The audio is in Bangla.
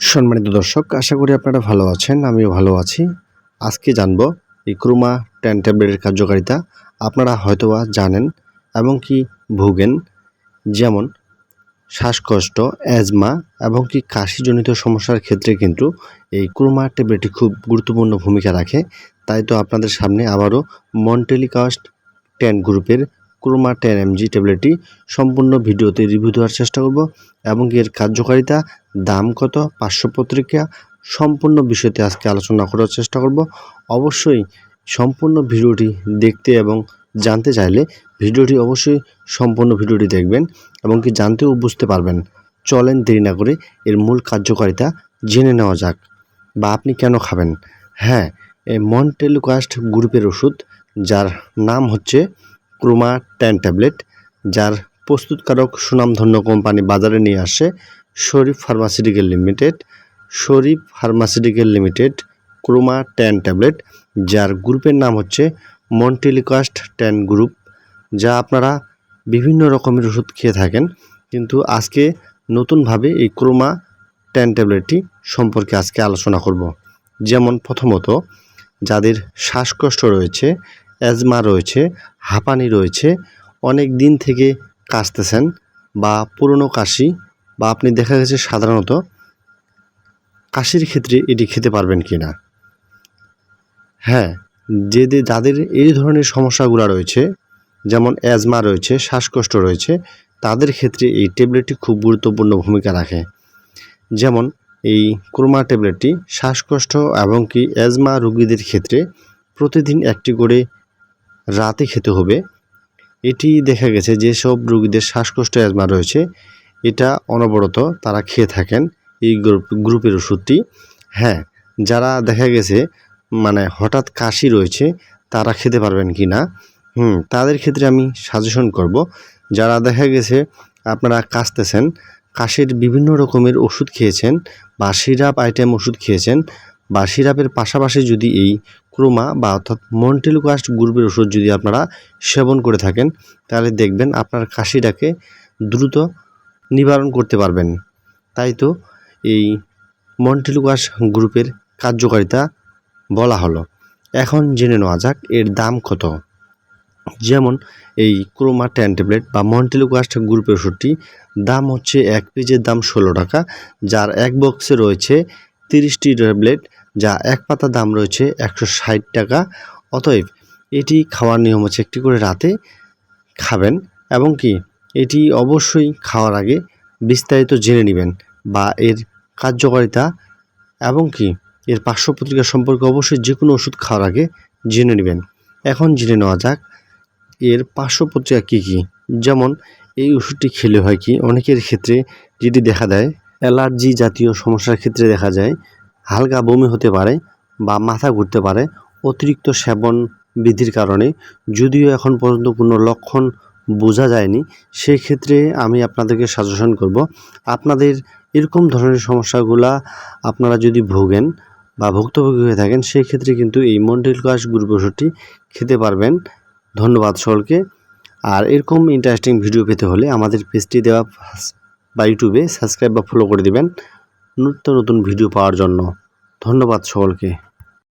সম্মানিত দর্শক, আশা করি আপনারা ভালো আছেন, আমিও ভালো আছি। আজকে জানব এই ক্রোমা টেন ট্যাবলেটের কার্যকারিতা। আপনারা হয়তোবা জানেন এবং কি ভোগেন, যেমন শ্বাসকষ্ট, অ্যাজমা এবং কি কাশিজনিত সমস্যার ক্ষেত্রে কিন্তু এই ক্রোমা ট্যাবলেটটি খুব গুরুত্বপূর্ণ ভূমিকা রাখে। তাই তো আপনাদের সামনে আবারও মন্টেলিকাস্ট টেন গ্রুপের ক্রোমা টেন এমজি ট্যাবলেটটি সম্পূর্ণ ভিডিওতে রিভিউ দেওয়ার চেষ্টা করব এবং এর কার্যকারিতা, দাম কত, পার্শ্ব সম্পূর্ণ বিষয়তে আজকে আলোচনা করার চেষ্টা করব। অবশ্যই সম্পূর্ণ ভিডিওটি দেখতে এবং জানতে চাইলে ভিডিওটি অবশ্যই সম্পূর্ণ ভিডিওটি দেখবেন এবং কি জানতেও বুঝতে পারবেন। চলেন দেরি না করে এর মূল কার্যকারিতা জেনে নেওয়া যাক। বা আপনি কেন খাবেন? হ্যাঁ মন্টেলুকাস্ট গ্রুপের ওষুধ যার নাম হচ্ছে ক্রোমা টেন ট্যাবলেট, যার প্রস্তুতকারক সুনামধন্য কোম্পানি বাজারে নিয়ে আসে Sharif pharmaceutical limited. Sharif pharmaceutical limited Croma ten tablet, যার গ্রুপের নাম হচ্ছে মন্টেলিকাস্ট টেন গ্রুপ, যা আপনারা বিভিন্ন রকমের ওষুধ খেয়ে থাকেন। কিন্তু আজকে নতুনভাবে এই ক্রোমা টেন ট্যাবলেটটি সম্পর্কে আজকে আলোচনা করব। যেমন প্রথমত, যাদের শ্বাসকষ্ট রয়েছে অ্যাজমা রয়েছে, হাঁপানি রয়েছে, অনেক দিন থেকে কাশতেছেন বা পুরনো কাশি বা আপনি দেখা গেছে সাধারণত কাশির ক্ষেত্রে এটি খেতে পারবেন কি না। হ্যাঁ যে যাদের এই ধরনের সমস্যাগুলো রয়েছে, যেমন অ্যাজমা রয়েছে, শ্বাসকষ্ট রয়েছে, তাদের ক্ষেত্রে এই ট্যাবলেটটি খুব গুরুত্বপূর্ণ ভূমিকা রাখে। যেমন এই ক্রোমা ট্যাবলেটটি শ্বাসকষ্ট এবং কি অ্যাজমা রোগীদের ক্ষেত্রে প্রতিদিন একটি করে রাতে খেতে হবে। এটি দেখা গেছে যেসব রোগীদের শ্বাসকষ্ট, অ্যাজমা রয়েছে। এটা অনবরত তারা খেয়ে থাকেন এই গ্রুপ, গ্রুপের ওষুধটি। হ্যাঁ যারা দেখা গেছে মানে হঠাৎ কাশি রয়েছে, তারা খেতে পারবেন কি না? হুম, তাদের ক্ষেত্রে আমি সাজেশন করব, যারা দেখা গেছে আপনারা কাশতেছেন, কাশির বিভিন্ন রকমের ওষুধ খেয়েছেন বা সিরাপ আইটেম ওষুধ খেয়েছেন, বা সিরাপের পাশাপাশি যদি এই ক্রোমা বা অর্থাৎ মন্টেলুকাস্ট গ্রুপের ওষুধ যদি আপনারা সেবন করে থাকেন, তাহলে দেখবেন আপনার কাশিটাকে দ্রুত নিবারণ করতে পারবেন। তাই তো এই মন্টেলুকাস গ্রুপের কার্যকারিতা বলা হলো। এখন জেনে নেওয়া যাক এর দাম কত। যেমন এই ক্রোমা টেন ট্যাবলেট বা মন্টেলুকাস্ট গ্রুপের ওষুধটি দাম হচ্ছে এক পেজের দাম ষোলো টাকা, যার এক বক্সে রয়েছে তিরিশটি ট্যাবলেট যা এক পাতা দাম রয়েছে একশো ষাট টাকা। অতএব এটি খাওয়ার নিয়ম হচ্ছে একটি করে রাতে খাবেন এবং কি এটি অবশ্যই খাওয়ার আগে বিস্তারিত জেনে নেবেন বা এর কার্যকারিতা এবং কি এর পার্শ্ব পত্রিকা সম্পর্কে অবশ্যই যে কোনো ওষুধ খাওয়ার আগে জেনে নেবেন। এখন জেনে নেওয়া যাক এর পার্শ্ব পত্রিকা কী কী। যেমন এই ওষুধটি খেলে হয় কি? অনেকের ক্ষেত্রে যেটি দেখা দেয়, অ্যালার্জি জাতীয় সমস্যার ক্ষেত্রে দেখা যায় হালকা বমি হতে পারে বা মাথা ঘুরতে পারে, অতিরিক্ত সেবন বৃদ্ধির কারণে। যদিও এখন পর্যন্ত কোনো লক্ষণ বোঝা যায়নি সেই ক্ষেত্রে আমি আপনাদেরকে সাজেশন করব, আপনাদের এরকম ধরনের সমস্যাগুলা আপনারা যদি ভোগেন বা ভুক্তভোগী হয়ে থাকেন সেই ক্ষেত্রে কিন্তু এই মন্ডেল কাস গ্রুপ ওষুধটি খেতে পারবেন। ধন্যবাদ সকলকে। আর এরকম ইন্টারেস্টিং ভিডিও পেতে হলে আমাদের পেজটি দেওয়া বা ইউটিউবে সাবস্ক্রাইব বা ফলো করে দিবেন। নিত্য নতুন ভিডিও পাওয়ার জন্য। ধন্যবাদ সকলকে।